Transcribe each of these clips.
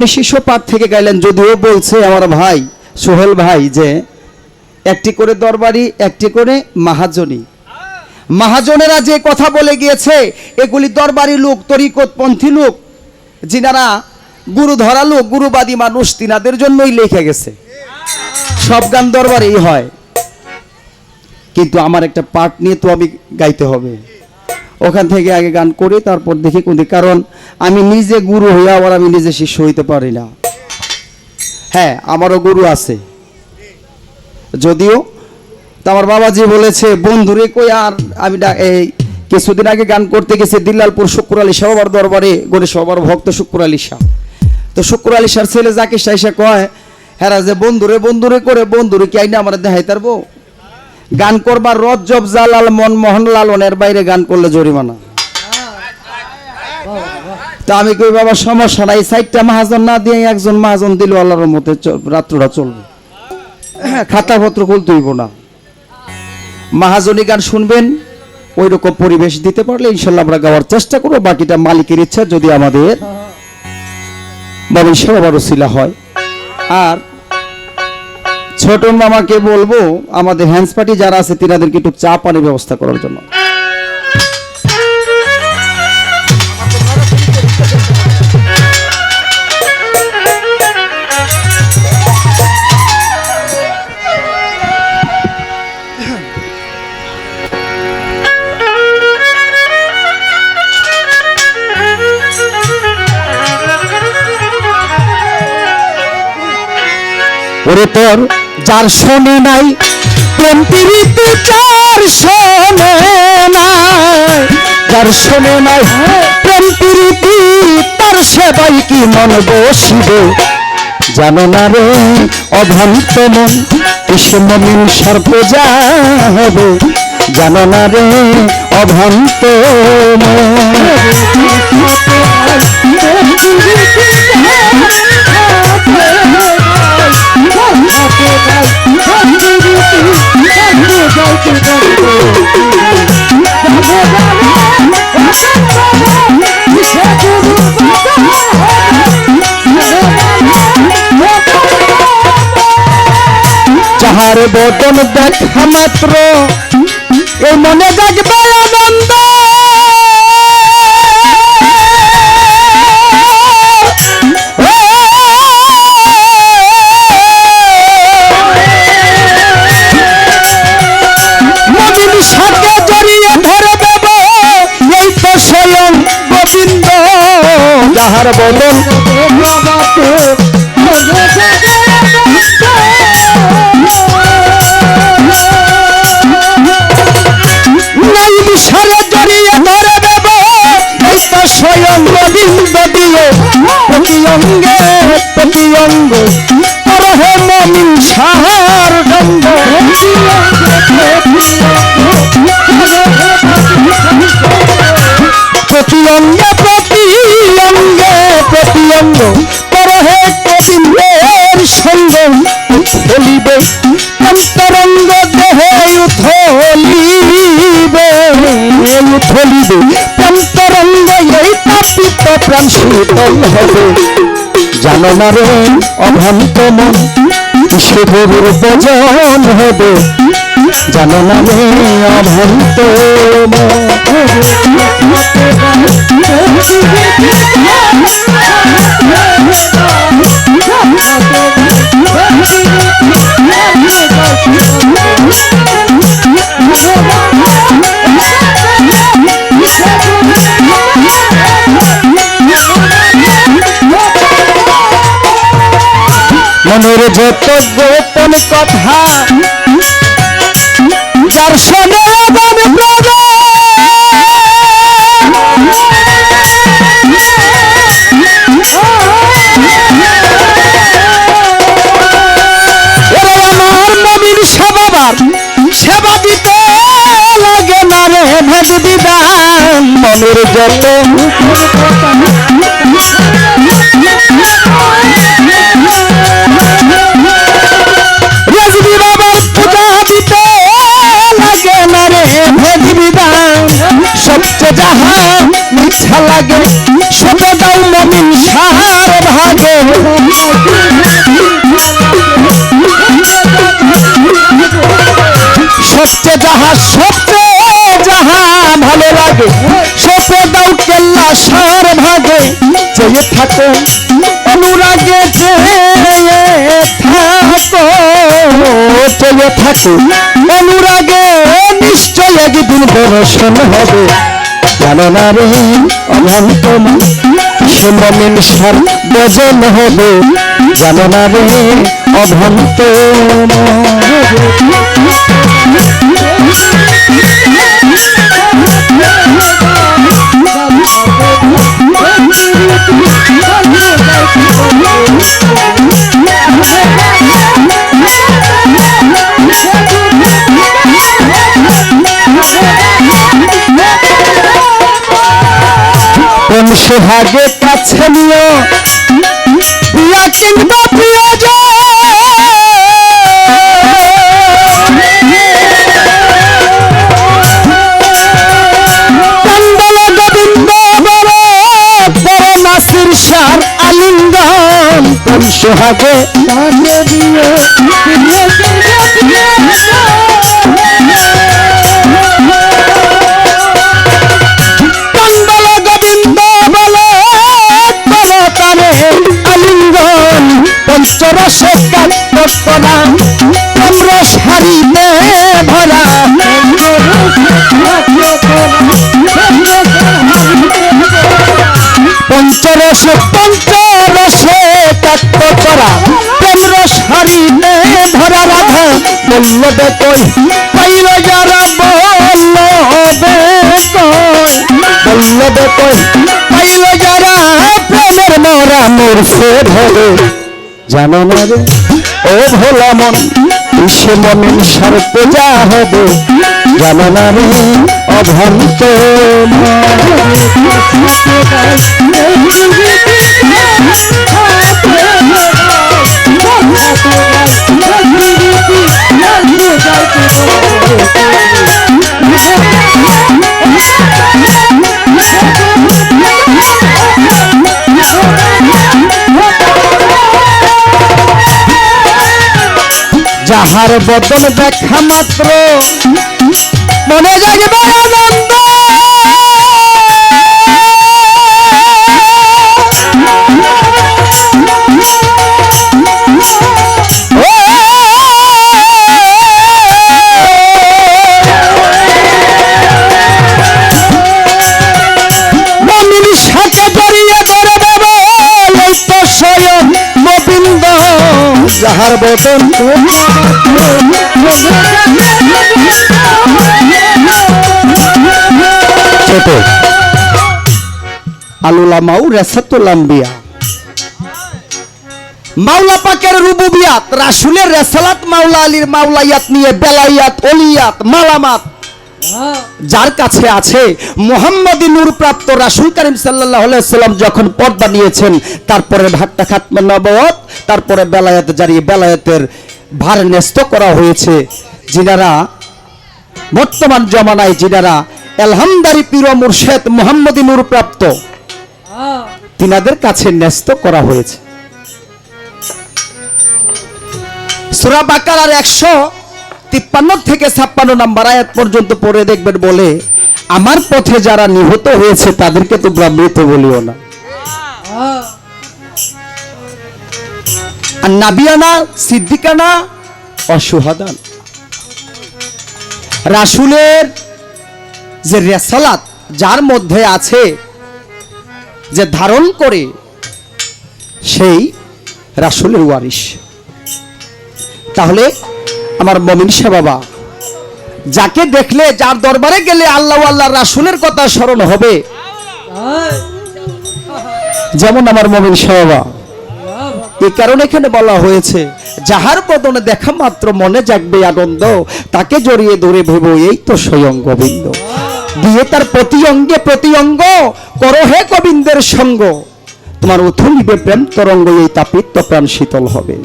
আপনি পাঠ থেকে গাইলেন, যদিও বলছে আমার ভাই, সোহেল ভাই, যে একটি করে দরবারি, একটি করে মাহাজনী। মাহাজনেরা যে কথা বলে গিয়েছে, এগুলি দরবারি লোক, তরিকতপন্থী লোক, যিনারা গুরু ধরা লোক, গুরুবাদী মানুষ, তিনাদের জন্যই লিখে গেছে। সব গান দরবারেই হয়। কিন্তু আমার একটা পার্ট নিয়ে তো আমি গাইতে হবে। ওখান থেকে আগে গান করি, তারপর দেখি কোন কারণ আমি নিজে গুরু হয়ে আবার আমি নিজে শিষ্য হইতে পারি না। হ্যাঁ আমারও গুরু আছে। যদিও, তা আমার বাবাজি বলেছে বন্ধুরে কই আর, আমি এই কিছুদিন আগে গান করতে গেছি দিল্লালপুর শুক্র আলী শাহ বাবার দরবারে, গণেশ বাবার ভক্ত শুক্র আলী শাহ। তো শুক্র আলী শাহর ছেলে যাকে সাইসা কয় হ্যাঁ যে বন্ধুরে বন্ধুরে করে বন্ধুরে কি আইনা আমরা দেখাই তারবো গান করবার রজ্জব জালাল, মন মোহন লালনের বাইরে গান করলে জরিমানা। তা আমি কই, বাবা, সমস্যা নাই সাইডটা মাহাজন না দিয়ে একজন মাহাজন দিল, আল্লাহর মতে রাত্রটা চলবে। খাতাপত্র খুলতেইব না। মাহাজনী গান শুনবেন ওই রকম পরিবেশ দিতে পারলে ইনশাল্লাহ আমরা গাওয়ার চেষ্টা করব, বাকিটা মালিকের ইচ্ছা যদি আমাদের বাবু শিলা হয়। আর ছোট মামাকে বলব, আমাদের হ্যান্ডস পার্টি যারা আছে, তিনাদেরকে একটু চা পানির ব্যবস্থা করার জন্য। ওরে তোর যার শোনে নাই প্রেম প্রীতি যার শোনে নাই। যার শোনে নাই প্রেম প্রীতি তার সেবাই কি মন বসিবে? জানো না রে, অভ্রান্ত মন মমিন সর্প যা হবে জানো না রে, অভ্রান্ত যাহার বদন দেখা মাত্র। এই মনে জাগবে অঙ্গে প্রতি অঙ্গ করহে মমিন সাহার গন্ধ প্রতি অঙ্গে প্রতি অঙ্গে প্রতি অঙ্গ। উথলিবে প্রাণ শীতল হবে জানো না রে অভান্ত মন শুভর ভজন হবে জানো না রে অভ্রান্ত মনের যত গোপন কথা, যার শোনে আগাম আমার নবীর সেবাবার সেবা দিতে লাগে না রে ভেদ বিধান মনের যত রাজবি ইচ্ছা লাগে সবে দাও মমিন সাহার ভাগে সত্যে যাহা সত্যে, যাহা ভালো লাগে সত্যে দাও কেল্লা সার ভাগে চেয়ে থাকো, অনুরাগে চেয়ে থাকো। চেয়ে থাকো, অনুরাগে নিশ্চয় একদিন দর্শন হবে। জানো না রে অনন্ত সুমমিন সার বজন হবে। জানো রে অভন্ত কোন সোহাগে কাছে নিও। প্রিয়া কিংবা প্রিয় কান্দল গোবিন্দ বড় বড় সার আলিঙ্গন। সোহাগে আলিঙ্গন পঞ্চরসে কাত্তরা পমরস হারিতে ভরা পঞ্চরস, পঞ্চরসে কাত্তরা পমরস হারিতে ভরা রাধা বল্লবে কই? পাইল যারা বল্লবে কই? বল্লবে কই? মরা মরছে ধরে জানো না রে? ও ভোলা মন সে মনে সার পূজা হবে। জানো না রে অভন্ত যাহার বদন দেখা মাত্র। মনে জাগবে আনন্দ। যাহার বদন ছোট। আলুলামাউ রেসাতুলাম্বিয়া মাওলা পাকের রুবুবিয়াত, রাসুলের রেসালাত মাওলা আলীর মাওলাইয়াত নিয়ে বেলাইয়াত, অলিয়াত, মালামাত। যার কাছে আছে মোহাম্মদী নূর প্রাপ্ত রাসুল করিম সাল্লাহ সাল্লাম যখন পর্দা নিয়েছেন তারপরে ভাট্টা খাতমা নবত তারপরে বেলায়েত জারিয়ে বেলায়েতের ভার ন্যস্ত করা হয়েছে। যিনারা বর্তমান জমানায় যিনারা এলহামদারি পীর মুর্শেদ মোহাম্মদী নূর প্রাপ্ত, তিনাদের কাছে ন্যস্ত করা হয়েছে। সুরা বাকারার একশো তিপ্পান্ন থেকে ছাপ্পান্ন নাম্বার আয়াত পর্যন্ত পড়ে দেখবেন বলে, আমার পথে যারা নিহত হয়েছে, তাদেরকে তোমরা মৃত বলিও না। আর নাবিয়ানা সিদ্দিকানা অসুহাদান। রাসুলের যে রেসালাত যার মধ্যে আছে যে ধারণ করে সেই রাসুলের ওয়ারিশ। তাহলে আমার মমিন সে বাবা যাকে দেখলে যার দরবারে গেলে আল্লাহ আল্লাহ রাসুলের কথা স্মরণ হবে। যেমন আমার মমিন সে বাবা এই কারণে এখানে বলা হয়েছে, যাহার বদনে দেখা মাত্র মনে জাগবে আনন্দ, তাকে জড়িয়ে ধরে ভেব এই তো স্বয়ং গোবিন্দ। দিয়ে তার প্রতি অঙ্গে প্রতি অঙ্গ করো হে গোবিন্দের সঙ্গ। তোমার উথুলিবে প্রেম তরঙ্গ এই তাপিত্য প্রাণ শীতল হবে।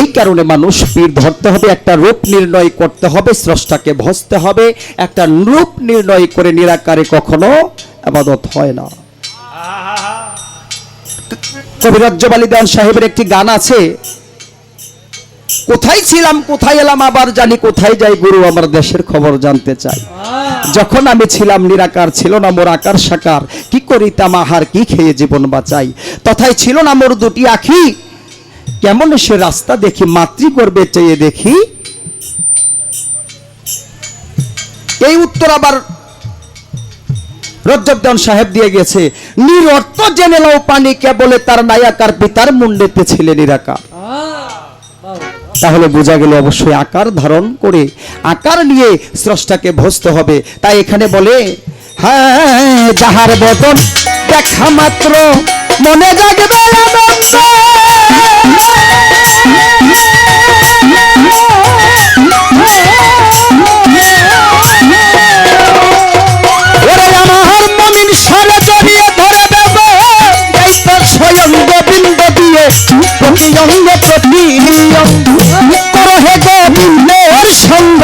এই কারণে মানুষ পীর ধরতে হবে, একটা রূপ নির্ণয় করতে হবে, স্রষ্টাকে ভসতে হবে, একটা রূপ নির্ণয় করে নিরাকারে কখনো আবাদত হয় না। কবিরাজ্য বালিদান সাহেবের একটি গান আছে। কোথায় ছিলাম, কোথায় এলাম, আবার জানি কোথায় যাই, গুরু আমার দেশের খবর জানতে চাই। যখন আমি ছিলাম, নিরাকার ছিল না মোর আকার সাকার, কি করিতাম, আহার, কি খেয়ে জীবন বাঁচাই? তথায় ছিল না মোর দুটি আখি, কেমন সে রাস্তা দেখি, মাতৃ করবে চেয়ে দেখি। এই উত্তর আবার রজ্জবদান সাহেব দিয়ে গেছে। নিরর্থ জেনে লও পানি কেবলে তার নায়াকার পিতার মুন্ডেতে ছিলেন নিরাকার। তাহলে বোঝা গেল অবশ্যই আকার ধারণ করে, আকার নিয়ে স্রষ্টাকে ভস্ত হবে। তাই এখানে বলে হ্যাঁ যাহার বদন দেখা মাত্র মনে জাগবে আনন্দ। অঙ্গ প্রতি অঙ্গ করো হে গোবিন্দের সঙ্গ।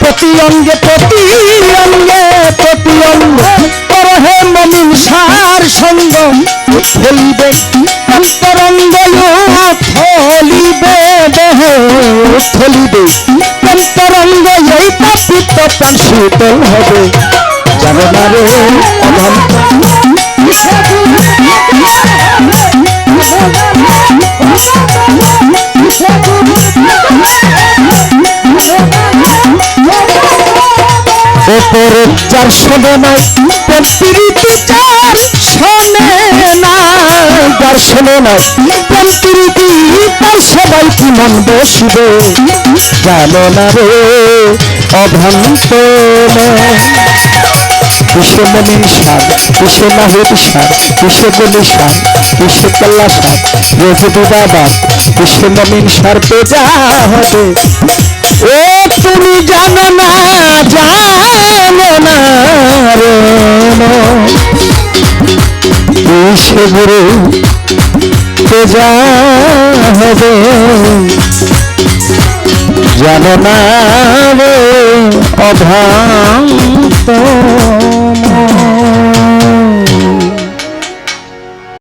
প্রতি অঙ্গে প্রতি অঙ্গে প্রতি অঙ্গ করো হে মমিন সার সঙ্গ। ফলিবে অন্তরঙ্গ ফলিবে দেহ। ফলিবে অন্তরঙ্গ এই পাপিত প্রাণ হবে। জানো না রে ওপরে চার শোনে নাই প্রীতি চার শোনে না, যার শোনে প্রীতি, তার সবাই কি মন বসবে? জানো না রে, অভ্রান্ত মনির সার নাহিদ সার বলি সার কিসে কাল্লা সার কিসে মনির সার পেজা হবে। ও তুমি জানো না জানো না গুরু পেজা হবে। জানো না রে অভান্ত।